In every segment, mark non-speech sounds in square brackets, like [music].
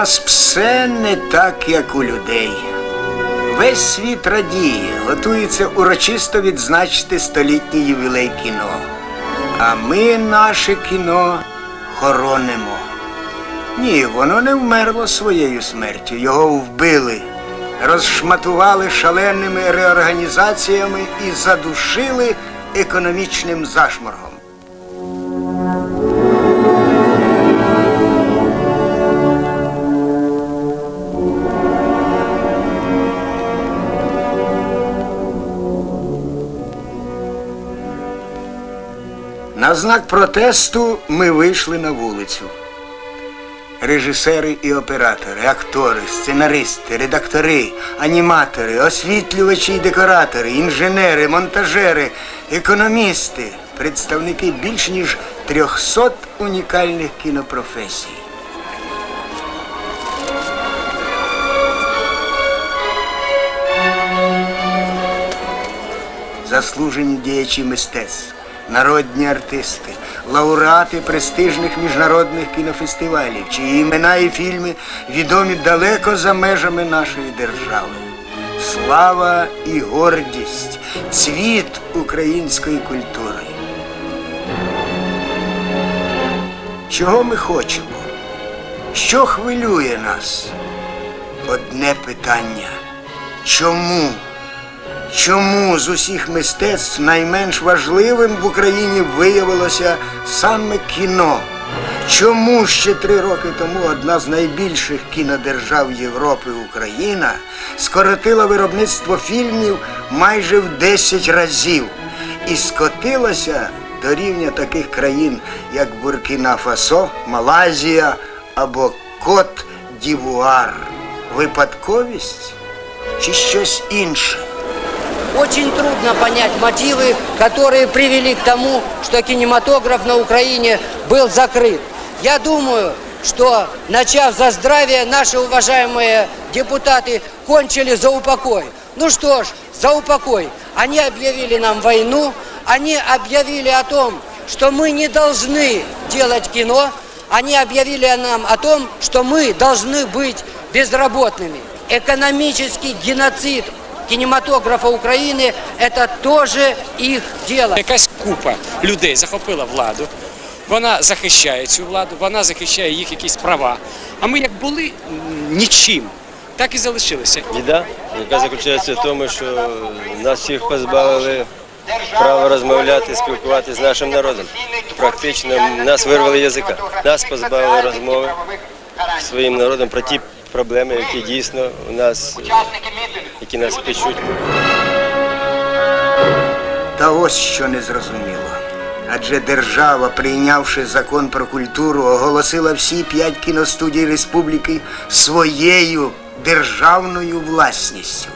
нас все не так, як у людей. Весь світ радіє, готується урочисто відзначити столітній ювілей кіно. А ми наше кіно хоронимо. Ні, воно не вмерло своєю смертю, його вбили, розшматували шаленими реорганізаціями і задушили економічним зашморгом. На знак протесту ми вийшли на вулицю. Режисери і оператори, актори, сценаристи, редактори, аніматори, освітлювачі і декоратори, інженери, монтажери, економісти, представники більш ніж 300 унікальних кінопрофесій. заслужені діячі мистецтв, народні артисти, лауреати престижних міжнародних кінофестивалів, чиї імена і фільми відомі далеко за межами нашої держави. Слава і гордість, цвіт української культури. Чого ми хочемо? Що хвилює нас? Одне питання. Чому? Чому з усіх мистецтв найменш важливим в Україні виявилося саме кіно? Чому ще три роки тому одна з найбільших кінодержав Європи Україна скоротила виробництво фільмів майже в 10 разів і скотилася до рівня таких країн, як Буркіна Фасо, Малайзія або Кот Дівуар? Випадковість чи щось інше? Очень трудно понять мотивы, которые привели к тому, что кинематограф на Украине был закрыт. Я думаю, что, начав за здравие, наши уважаемые депутаты кончили за упокой. Ну что ж, за упокой. Они объявили нам войну, они объявили о том, что мы не должны делать кино, они объявили нам о том, что мы должны быть безработными. Экономический геноцид кинематографа Украины – это тоже их дело. Якась купа людей захопила владу. Вона захищає цю владу, вона захищає їх якісь права. А ми як були нічим, так і залишилися. Біда, яка заключається в тому, що нас всіх позбавили права розмовляти, спілкуватися з нашим народом. Практично нас вирвали язика. Нас позбавили розмови своїм народом про ті проблеми, які дійсно у нас, які нас печуть. Та ось що не зрозуміло. Адже держава, прийнявши закон про культуру, оголосила всі п'ять кіностудій республіки своєю державною власністю.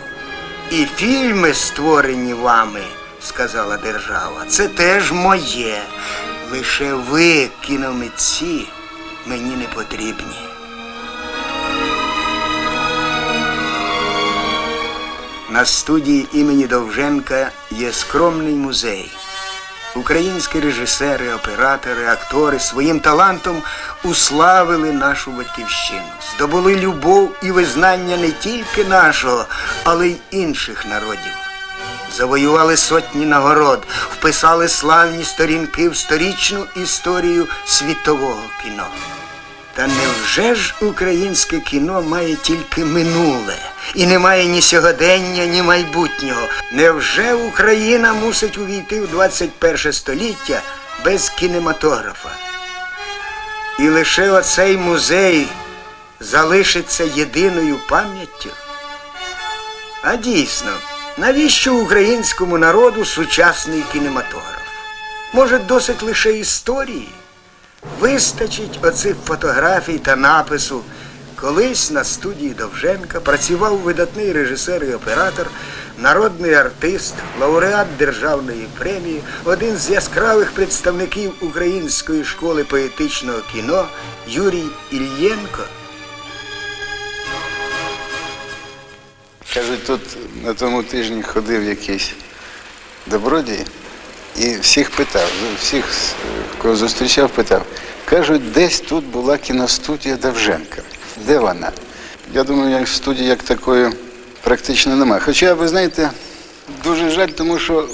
І фільми, створені вами, сказала держава, це теж моє. Лише ви, кіномитці, мені не потрібні. На студії імені Довженка є скромний музей. Українські режисери, оператори, актори своїм талантом уславили нашу батьківщину, здобули любов і визнання не тільки нашого, але й інших народів. Завоювали сотні нагород, вписали славні сторінки в сторічну історію світового кіно. Та невже ж українське кіно має тільки минуле і не має ні сьогодення, ні майбутнього? Невже Україна мусить увійти в 21 століття без кінематографа? І лише оцей музей залишиться єдиною пам'яттю? А дійсно, навіщо українському народу сучасний кінематограф? Може, досить лише історії? Вистачить оцих фотографій та напису. Колись на студії Довженка працював видатний режисер і оператор, народний артист, лауреат державної премії, один з яскравих представників української школи поетичного кіно Юрій Ільєнко. Кажуть, тут на тому тижні ходив якийсь добродій і всіх питав, ну, всіх, кого зустрічав, питав. Кажуть, десь тут була кіностудія Довженка. Де вона? Я думаю, як студії як такої практично немає. Хоча, ви знаєте, дуже жаль, тому що е,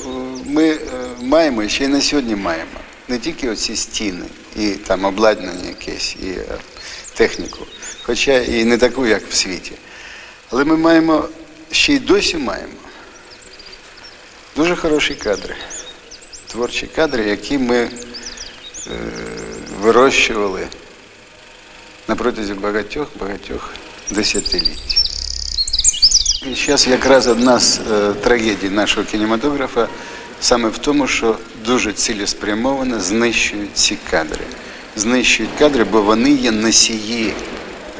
ми е, маємо, ще й на сьогодні маємо, не тільки оці стіни і там обладнання якесь, і е, техніку, хоча і не таку, як в світі. Але ми маємо, ще й досі маємо дуже хороші кадри, творчі кадри, які ми е, вирощували на протязі багатьох-багатьох десятиліть. І зараз якраз одна з е, трагедій нашого кінематографа саме в тому, що дуже цілеспрямовано знищують ці кадри. Знищують кадри, бо вони є носії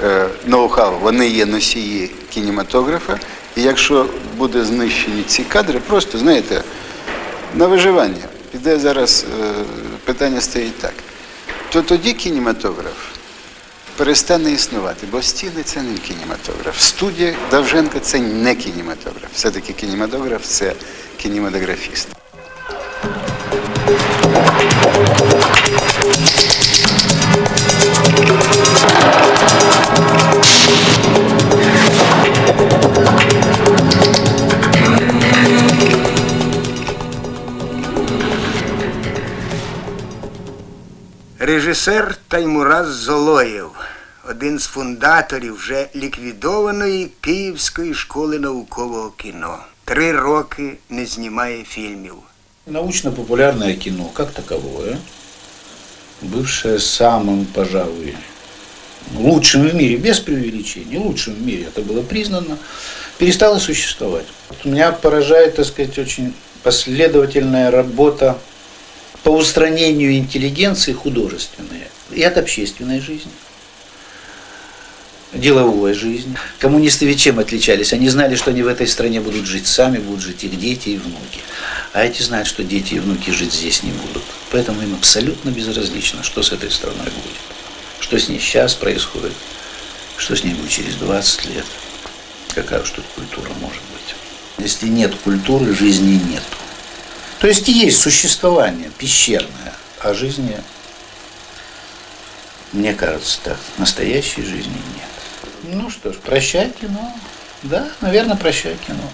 е, ноу-хау, вони є носії кінематографа. І якщо буде знищені ці кадри, просто знаєте, на виживання. Іде зараз е, питання стоїть так. То тоді кінематограф перестане існувати, бо стіни це не кінематограф. Студія Давженка це не кінематограф. Все-таки кінематограф це кінематографіст. Режисер Таймураз Золоєв, один з фундаторів вже ліквідованої Київської школи наукового кіно. Три роки не знімає фільмів. Научно-популярное кино, как таковое, бывшее самым, пожалуй, лучшим в мире, без преувеличений, лучшим в мире, это было признано, перестало существовать. Вот Меня поражает, так сказать, очень последовательная работа по устранению интеллигенции художественной и от общественной жизни деловой жизни. Коммунисты ведь чем отличались? Они знали, что они в этой стране будут жить сами, будут жить их дети и внуки. А эти знают, что дети и внуки жить здесь не будут. Поэтому им абсолютно безразлично, что с этой страной будет. Что с ней сейчас происходит, что с ней будет через 20 лет. Какая уж тут культура может быть. Если нет культуры, жизни нету. То есть есть существование пещерное, а жизни, мне кажется, так, настоящей жизни нет. Ну что ж, прощай кино. Да, наверное, прощай кино.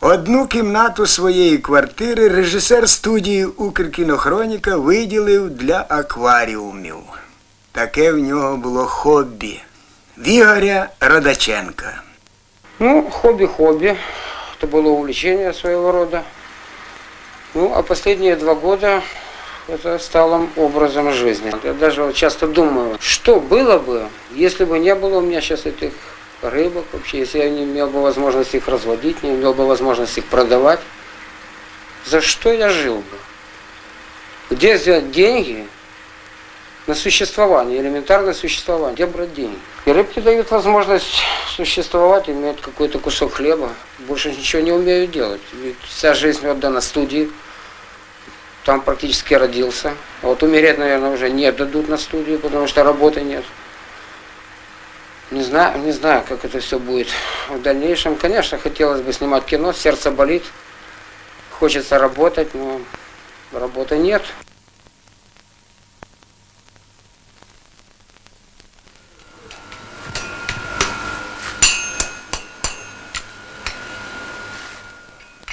Одну кімнату своєї квартири режисер студії Укркінохроніка виділив для акваріумів. Таке в нього було хобі. В Ігоря Радаченка. Ну, хобби-хобби. Это было увлечение своего рода. Ну, а последние два года это стало образом жизни. Я даже часто думаю, что было бы, если бы не было у меня сейчас этих рыбок вообще, если я не имел бы возможности их разводить, не имел бы возможности их продавать. За что я жил бы? Где взять деньги на существование, элементарное существование? Где брать деньги? И рыбки дают возможность существовать, иметь какой-то кусок хлеба. Больше ничего не умею делать. Ведь вся жизнь отдана студии. Там практически родился. Вот умереть, наверное, уже не дадут на студию, потому что работы нет. Не знаю, не знаю, как это все будет в дальнейшем. Конечно, хотелось бы снимать кино, сердце болит. Хочется работать, но работы нет.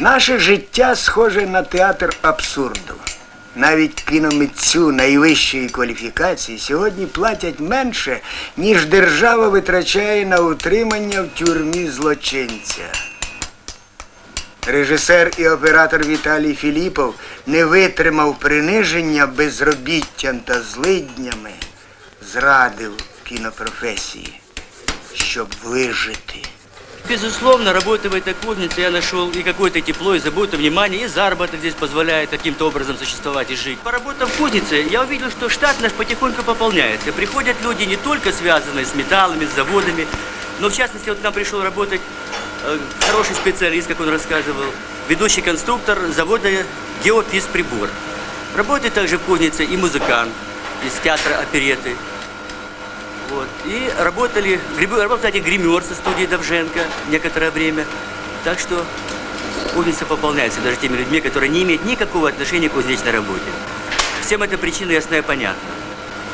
Наше життя схоже на театр абсурду. Навіть кіномитцю найвищої кваліфікації сьогодні платять менше, ніж держава витрачає на утримання в тюрмі злочинця. Режисер і оператор Віталій Філіпов не витримав приниження безробіттям та злиднями, зрадив кінопрофесії, щоб вижити. Безусловно, работая в этой кузнице, я нашел и какое-то тепло, и заботу, внимание, и заработок здесь позволяет каким-то образом существовать и жить. Поработав в кузнице, я увидел, что штат наш потихоньку пополняется. Приходят люди не только связанные с металлами, с заводами, но в частности, вот к нам пришел работать э, хороший специалист, как он рассказывал, ведущий конструктор завода «Геофизприбор». Работает также в кузнице и музыкант из театра опереты. Вот. И работали, работал, кстати, гример со студией Довженко некоторое время. Так что кузница пополняется даже теми людьми, которые не имеют никакого отношения к кузнечной работе. Всем эта причина ясна и понятна.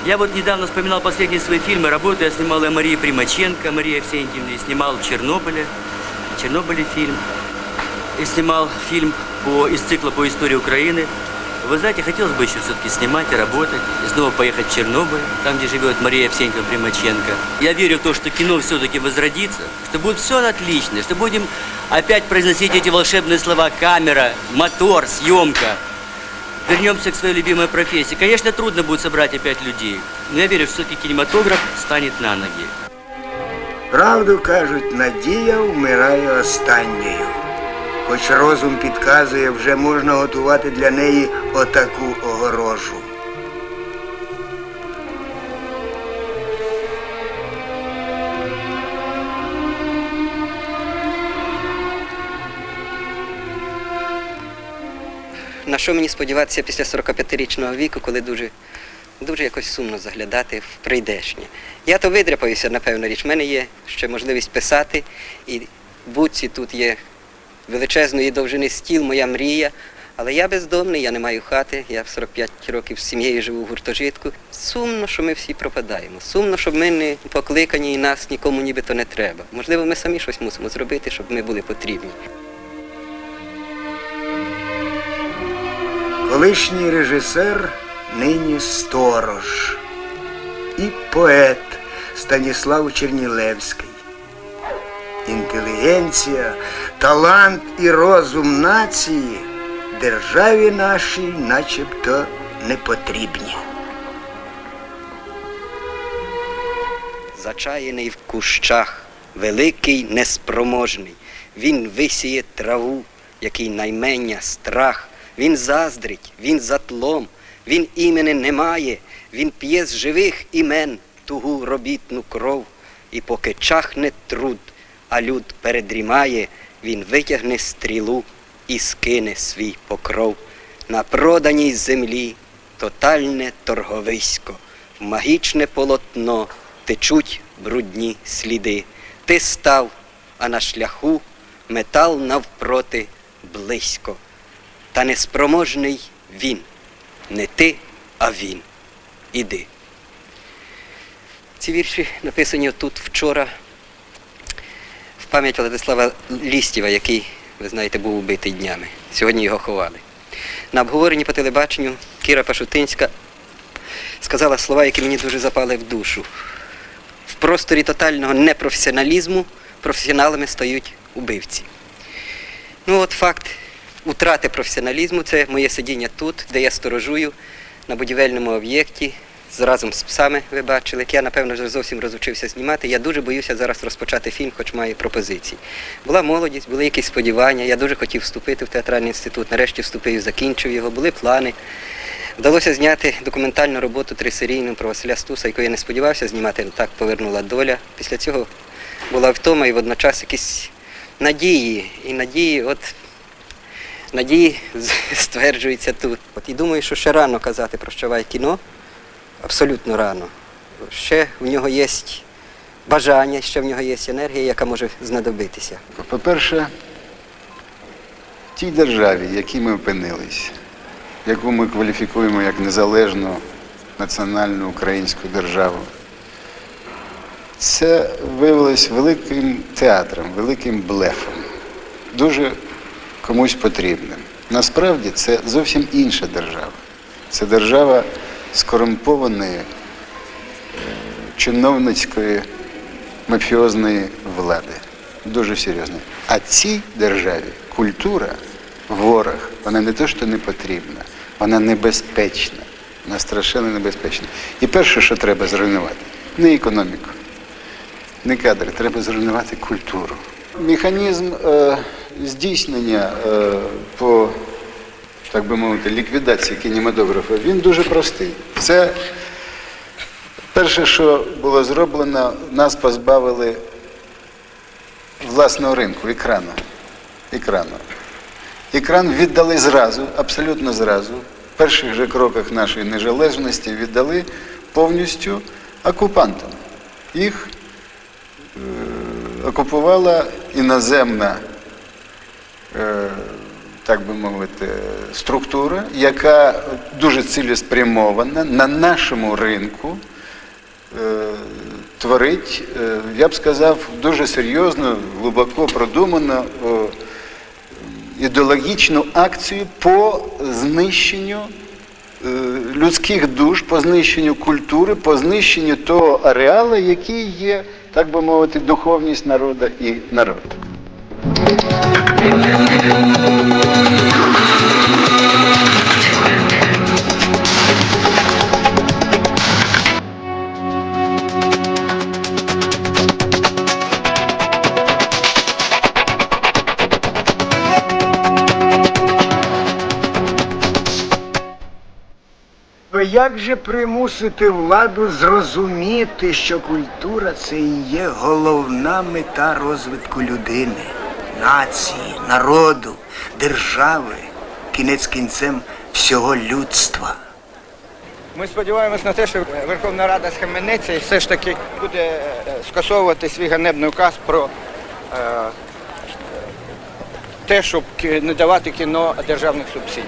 Я вот недавно вспоминал последние свои фильмы. Работу я снимал о Марии Примаченко, Марии Авсентьевне, снимал в Чернобыле, Чернобыле фильм. И снимал фильм по, из цикла по истории Украины. Вы знаете, хотелось бы еще все-таки снимать и работать, и снова поехать в Чернобыль, там, где живет Мария Авсентьевна Примаченко. Я верю в то, что кино все-таки возродится, что будет все отлично, что будем опять произносить эти волшебные слова «камера», «мотор», «съемка». Вернемся к своей любимой профессии. Конечно, трудно будет собрать опять людей, но я верю, что все-таки кинематограф станет на ноги. Правду кажуть, надія вмирає останньою. Хоч розум підказує, вже можна готувати для неї отаку огорожу. На що мені сподіватися після 45-річного віку, коли дуже, дуже якось сумно заглядати в прийдешнє. Я то видряпаюся, напевно, річ. У мене є ще можливість писати, і в будці тут є величезної довжини стіл, моя мрія. Але я бездомний, я не маю хати, я в 45 років з сім'єю живу в гуртожитку. Сумно, що ми всі пропадаємо. Сумно, щоб ми не покликані і нас нікому нібито не треба. Можливо, ми самі щось мусимо зробити, щоб ми були потрібні. Колишній режисер, нині сторож і поет Станіслав Чернілевський. Інтелігенція, талант і розум нації державі нашій начебто не потрібні. Зачаяний в кущах, великий неспроможний. Він висіє траву, який наймення страх. Він заздрить, він затлом, він імени не має, він п'є з живих імен тугу робітну кров. І поки чахне труд, а люд передрімає, він витягне стрілу і скине свій покров. На проданій землі тотальне торговисько, в магічне полотно течуть брудні сліди. Ти став, а на шляху метал навпроти близько. Та неспроможний він, не ти, а він. Іди. Ці вірші написані тут вчора пам'ять Владислава Лістєва, який, ви знаєте, був убитий днями. Сьогодні його ховали. На обговоренні по телебаченню Кіра Пашутинська сказала слова, які мені дуже запали в душу. В просторі тотального непрофесіоналізму професіоналами стають убивці. Ну от факт утрати професіоналізму це моє сидіння тут, де я сторожую на будівельному об'єкті. Разом з псами ви бачили, я, напевно, вже зовсім розучився знімати. Я дуже боюся зараз розпочати фільм, хоч маю пропозиції. Була молодість, були якісь сподівання. Я дуже хотів вступити в театральний інститут. Нарешті вступив закінчив його. Були плани. Вдалося зняти документальну роботу трисерійну про Василя Стуса, яку я не сподівався знімати, але так повернула доля. Після цього була втома і водночас якісь надії. І надії, от надії [laughs] стверджуються тут. От і думаю, що ще рано казати прощавай кіно. Абсолютно рано. Ще в нього є бажання, ще в нього є енергія, яка може знадобитися. По-перше, в тій державі, в якій ми опинились, яку ми кваліфікуємо як незалежну національну українську державу, це виявилось великим театром, великим блефом, дуже комусь потрібним. Насправді це зовсім інша держава. Це держава скорумпованої е, чиновницької мафіозної влади. Дуже серйозно. А цій державі культура, ворог, вона не те, що не потрібна, вона небезпечна. Вона страшенно небезпечна. І перше, що треба зруйнувати, не економіку, не кадри, треба зруйнувати культуру. Механізм е, здійснення е, по, так би мовити, ліквідації кінематографа, він дуже простий. Це перше, що було зроблено, нас позбавили власного ринку, екрану. екрану. Екран віддали зразу, абсолютно зразу. В перших же кроках нашої незалежності віддали повністю окупантам. Їх е, окупувала іноземна, е, так би мовити, структура, яка дуже цілеспрямована на нашому ринку е, творить, е, я б сказав, дуже серйозно, глибоко продуману е, ідеологічну акцію по знищенню людських душ, по знищенню культури, по знищенню того ареалу, який є, так би мовити, духовність народу і народу. Як же примусити владу зрозуміти, що культура це і є головна мета розвитку людини, нації, народу, держави, кінець кінцем всього людства? Ми сподіваємось на те, що Верховна Рада схаменеться і все ж таки буде е, скасовувати свій ганебний указ про е, те, щоб не давати кіно державних субсидій.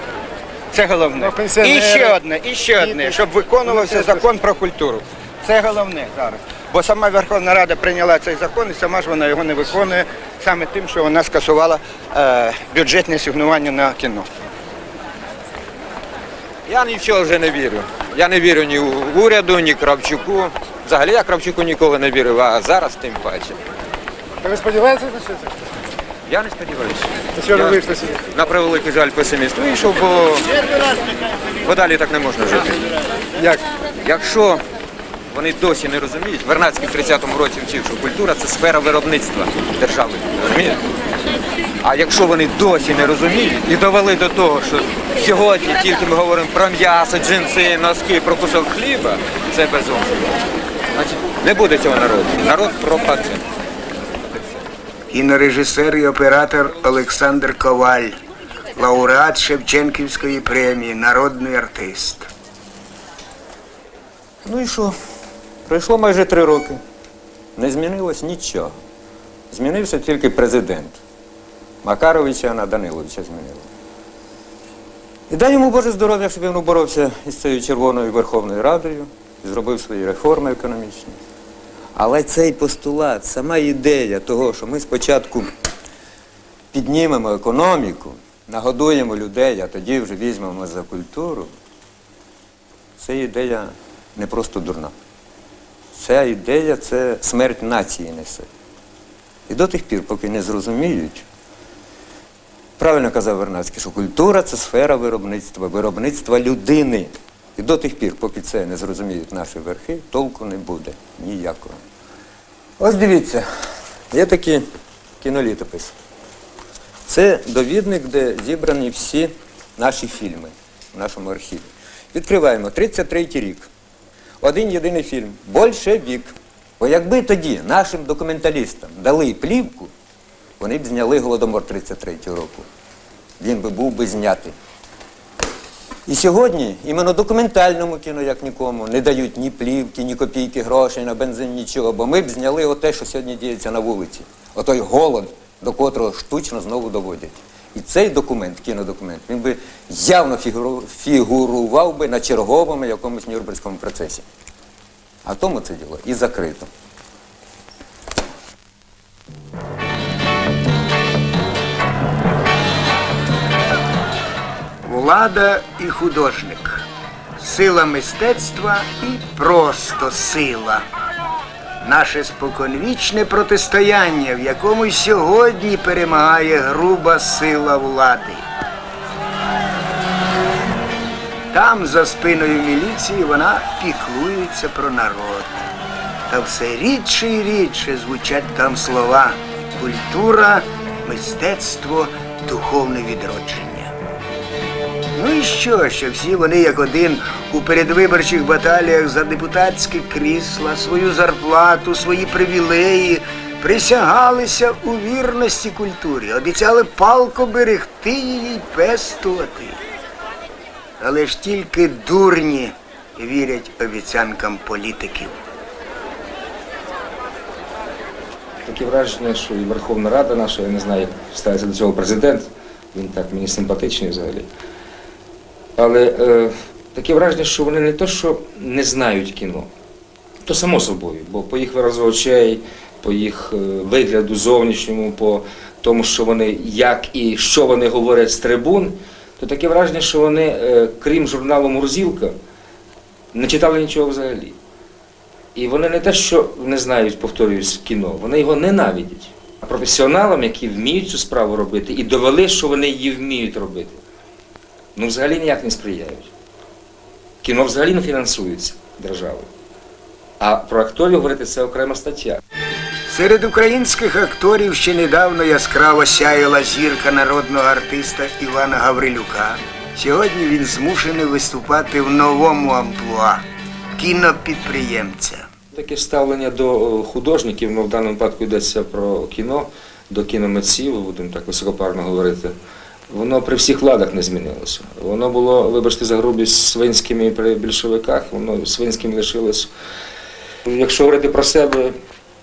Це головне. І ще одне, і ще одне, щоб виконувався закон про культуру. Це головне зараз. Бо сама Верховна Рада прийняла цей закон і сама ж вона його не виконує саме тим, що вона скасувала е, бюджетне сигнування на кіно. Я ні в чого вже не вірю. Я не вірю ні в уряду, ні Кравчуку. Взагалі я Кравчуку ніколи не вірив, а зараз тим паче. Ви сподіваєтеся на що це? Я не сподіваюся. Що Я- ви вийшли сюди? На превеликий жаль песиміст вийшов, бо, бо далі так не можна жити. Як? Якщо вони досі не розуміють, Вернадський в 30-му році вчив, що культура це сфера виробництва держави. Розумієте? А якщо вони досі не розуміють і довели до того, що сьогодні тільки ми говоримо про м'ясо, джинси, носки, про кусок хліба, це безумство. Значить, не буде цього народу. Народ пропаде. Кінорежисер і оператор Олександр Коваль, лауреат Шевченківської премії, народний артист. Ну і що? Пройшло майже три роки. Не змінилось нічого. Змінився тільки президент. Макаровича на Даниловича змінили. І дай йому Боже здоров'я, щоб він боровся із цією Червоною Верховною Радою і зробив свої реформи економічні. Але цей постулат, сама ідея того, що ми спочатку піднімемо економіку, нагодуємо людей, а тоді вже візьмемо за культуру, це ідея не просто дурна. Ця ідея це смерть нації несе. І до тих пір, поки не зрозуміють, правильно казав Вернадський, що культура це сфера виробництва, виробництва людини. І до тих пір, поки це не зрозуміють наші верхи, толку не буде ніякого. Ось дивіться, є такий кінолітопис. Це довідник, де зібрані всі наші фільми в нашому архіві. Відкриваємо 33-й рік. Один єдиний фільм Большевік. Бо якби тоді нашим документалістам дали плівку, вони б зняли Голодомор 33-го року. Він би був би знятий. І сьогодні іменно документальному кіно, як нікому, не дають ні плівки, ні копійки грошей на бензин, нічого. Бо ми б зняли оте, що сьогодні діється на вулиці. Отой голод, до котрого штучно знову доводять. І цей документ, кінодокумент, він би явно фігурував би на черговому якомусь Нюрнберзькому процесі. А тому це діло і закрито. Влада і художник. Сила мистецтва і просто сила. Наше споконвічне протистояння, в якому й сьогодні перемагає груба сила влади. Там, за спиною міліції, вона піклується про народ. Та все рідше і рідше звучать там слова культура, мистецтво, духовне відродження. Ну і що, що всі вони як один у передвиборчих баталіях за депутатські крісла, свою зарплату, свої привілеї присягалися у вірності культурі, обіцяли палко берегти її пестувати. Але ж тільки дурні вірять обіцянкам політиків. Таке враження, що і Верховна Рада наша, я не знаю, як ставиться до цього президент, Він так мені симпатичний взагалі. Але е, таке враження, що вони не то, що не знають кіно, то само собою, бо по їх виразу очей, по їх е, вигляду зовнішньому, по тому, що вони як і що вони говорять з трибун, то таке враження, що вони, е, крім журналу Мурзілка, не читали нічого взагалі. І вони не те, що не знають, повторююсь, кіно, вони його ненавидять. А професіоналам, які вміють цю справу робити, і довели, що вони її вміють робити, ну взагалі ніяк не сприяють. Кіно взагалі не фінансується державою. А про акторів говорити це окрема стаття. Серед українських акторів ще недавно яскраво сяяла зірка народного артиста Івана Гаврилюка. Сьогодні він змушений виступати в новому амплуа кінопідприємця. Таке ставлення до е, художників, ну в даному випадку йдеться про кіно, до кіномитців, будемо так високопарно говорити. Воно при всіх владах не змінилося. Воно було, вибачте за грубість, свинськими при більшовиках, воно свинським лишилось. Якщо говорити про себе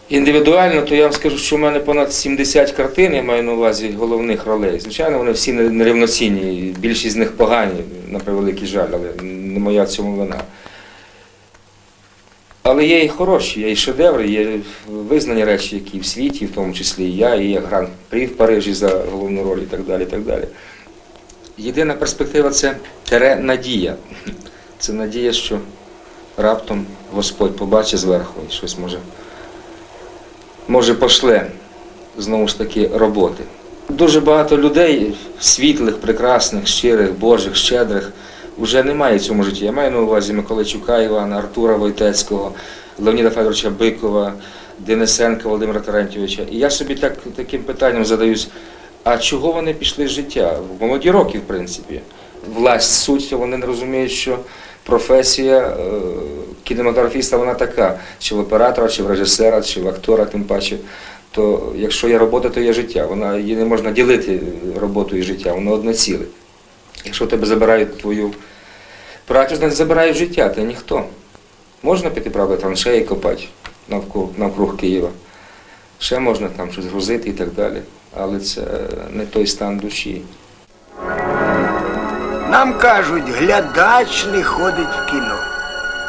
індивідуально, то я вам скажу, що в мене понад 70 картин, я маю на увазі головних ролей. Звичайно, вони всі нерівноцінні, більшість з них погані, на превеликий жаль, але не моя в цьому вина. Але є і хороші, є і шедеври, є визнані речі, які в світі, в тому числі і я, і є гран-прі в Парижі за головну роль і так далі. І так далі. Єдина перспектива це тере надія. Це надія, що раптом Господь побачить зверху і щось може, може пошле знову ж таки роботи. Дуже багато людей, світлих, прекрасних, щирих, божих, щедрих, вже немає в цьому житті. Я маю на увазі Миколайчука Івана, Артура Войтецького, Леоніда Федоровича Бикова, Денисенка Володимира Терентьовича. І я собі так, таким питанням задаюсь, а чого вони пішли з життя? В молоді роки, в принципі. Власть, суть, вони не розуміють, що професія е, кінематографіста вона така, чи в оператора, чи в режисера, чи в актора, тим паче. То якщо є робота, то є життя. Вона її не можна ділити роботу і життя, воно одне ціле. Якщо тебе забирають твою значить забирають життя, ти ніхто. Можна піти, правда, траншеї копати навкруг, Києва. Ще можна там щось грузити і так далі. Але це не той стан душі. Нам кажуть, глядач не ходить в кіно.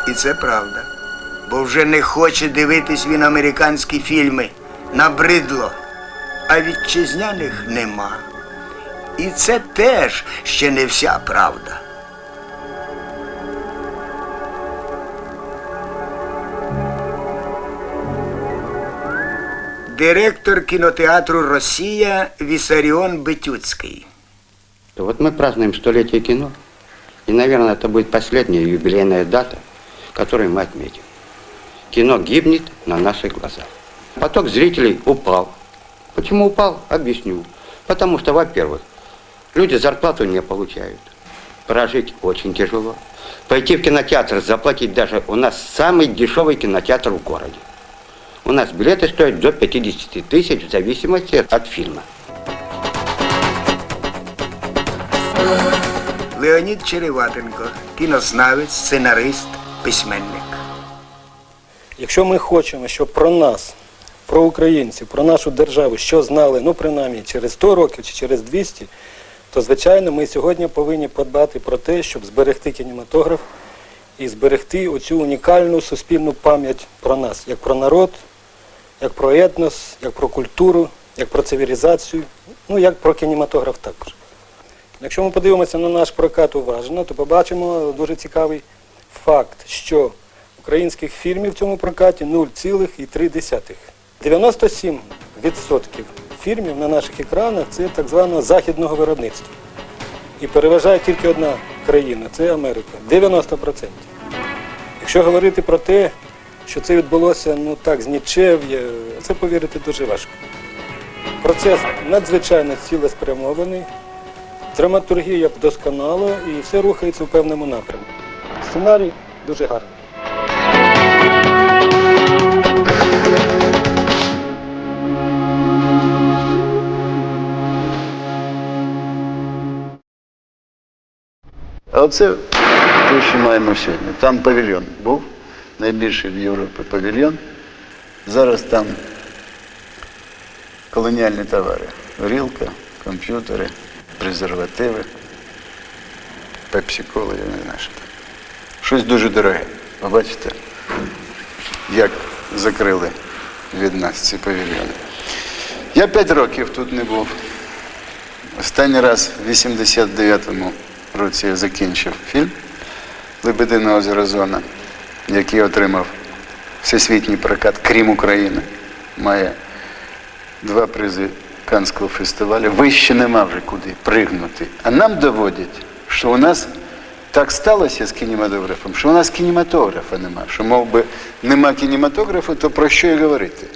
І це правда. Бо вже не хоче дивитись він американські фільми. Набридло. А вітчизняних нема. І це теж ще не вся правда. Директор кінотеатру Росія Вісаріон Бетюцький. Вот мы празднуем столетие кино, и, наверное, это будет последняя юбилейная дата, которую мы отметим. Кино гибнет на наших глазах. Поток зрителей упал. Почему упал? Объясню. Потому что, во-первых, люди зарплату не получают. Прожить очень тяжело. Пойти в кинотеатр, заплатить даже... У нас самый дешевый кинотеатр в городе. У нас билеты стоят до 50 тысяч в зависимости от фильма. Леонід Череватенко, кінознавець, сценарист, письменник. Якщо ми хочемо, щоб про нас, про українців, про нашу державу, що знали, ну принаймні через 100 років чи через 200, то звичайно ми сьогодні повинні подбати про те, щоб зберегти кінематограф і зберегти оцю унікальну суспільну пам'ять про нас, як про народ, як про етнос, як про культуру, як про цивілізацію, ну як про кінематограф також. Якщо ми подивимося на наш прокат уважно, то побачимо дуже цікавий факт, що українських фільмів в цьому прокаті 0,3. 97% фільмів на наших екранах це так званого західного виробництва. І переважає тільки одна країна це Америка. 90%. Якщо говорити про те, що це відбулося ну так, з нічев'я, це повірити дуже важко. Процес надзвичайно цілеспрямований, драматургія досконала і все рухається в певному напрямку. Сценарій дуже гарний. Оце те, що маємо сьогодні. Там павільйон був, найбільший в Європі павільйон. Зараз там колоніальні товари. Горілка, комп'ютери. презервативи, пепсі-кола, я не знаю, що там. Щось дуже дороге. Ви бачите, як закрили від нас ці павільйони. Я п'ять років тут не був. Останній раз в 89-му році я закінчив фільм Лебедине озеро Зона, який отримав всесвітній прокат, крім України. Має два призи Канського фестивалю. Вище нема вже куди пригнути. А нам доводять, що у нас так сталося з кінематографом, що у нас кінематографа нема. Що, мов би, нема кінематографу, то про що і говорити?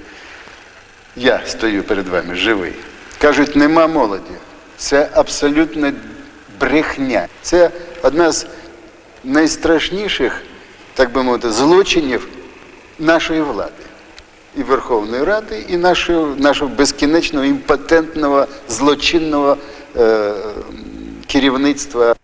Я стою перед вами живий. Кажуть, нема молоді. Це абсолютно брехня. Це одна з найстрашніших, так би мовити, злочинів нашої влади. І Верховної Ради, і нашого, нашого безкінечного імпотентного злочинного е, керівництва.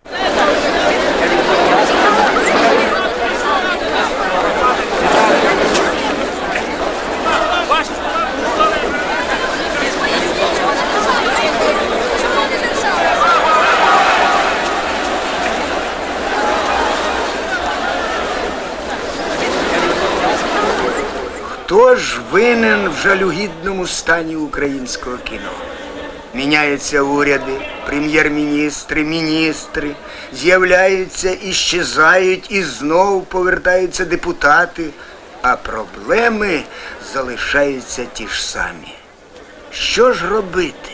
Ж винен в жалюгідному стані українського кіно? Міняються уряди, прем'єр-міністри, міністри, з'являються іщезають і знову повертаються депутати, а проблеми залишаються ті ж самі. Що ж робити?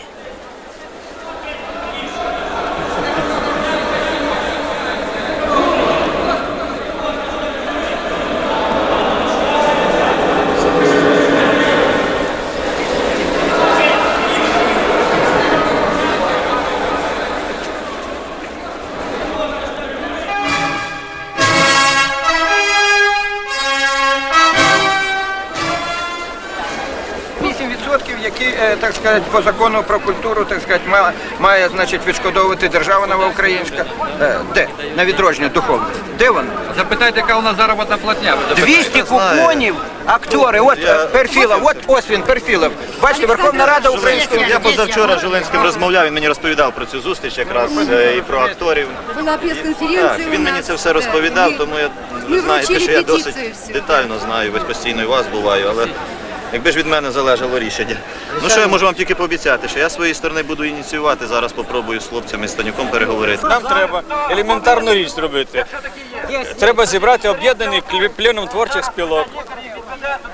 Так сказати, по закону про культуру, так сказати, має, має значить, відшкодовувати держава нова українська. Е, Де? На відродження духовності. Де вони? Запитайте, яка у нас заробітна платня. 200 купонів, актори, от Перфілов, от ось він, Перфілов. Бачите, Верховна Рада Української. Я позавчора з Жилинським розмовляв, він мені розповідав про цю зустріч якраз е, і про акторів. Була прес-конференція. Він мені це все розповідав, тому я ви знаєте, що я досить детально знаю, ось постійно і вас буваю, але якби ж від мене залежало рішення. Ну що я можу вам тільки пообіцяти, що я з своєї сторони буду ініціювати, зараз попробую з хлопцями з Станюком переговорити. Нам треба елементарну річ зробити. Треба зібрати об'єднаний пленум творчих спілок.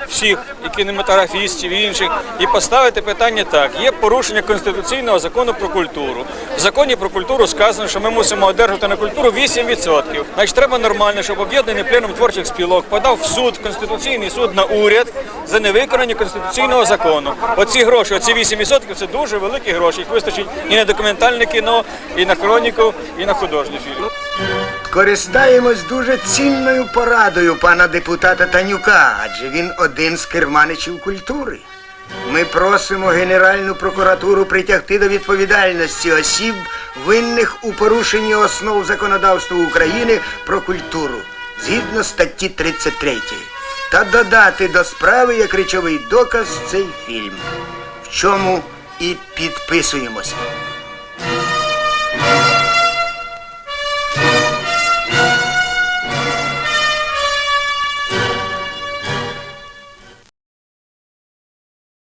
Всіх, і кінематографістів, і інших, і поставити питання так: є порушення конституційного закону про культуру. В законі про культуру сказано, що ми мусимо одержати на культуру 8%. Значить, треба нормально, щоб об'єднаний пленум творчих спілок подав в суд, в конституційний суд на уряд за невиконання конституційного закону. Оці гроші, оці 8% це дуже великі гроші. Їх вистачить і на документальне кіно, і на хроніку, і на художній фільм. Користаємось дуже цінною порадою пана депутата Танюка, адже він один з керманичів культури. Ми просимо Генеральну прокуратуру притягти до відповідальності осіб, винних у порушенні основ законодавства України про культуру, згідно статті 33, та додати до справи як речовий доказ цей фільм, в чому і підписуємося.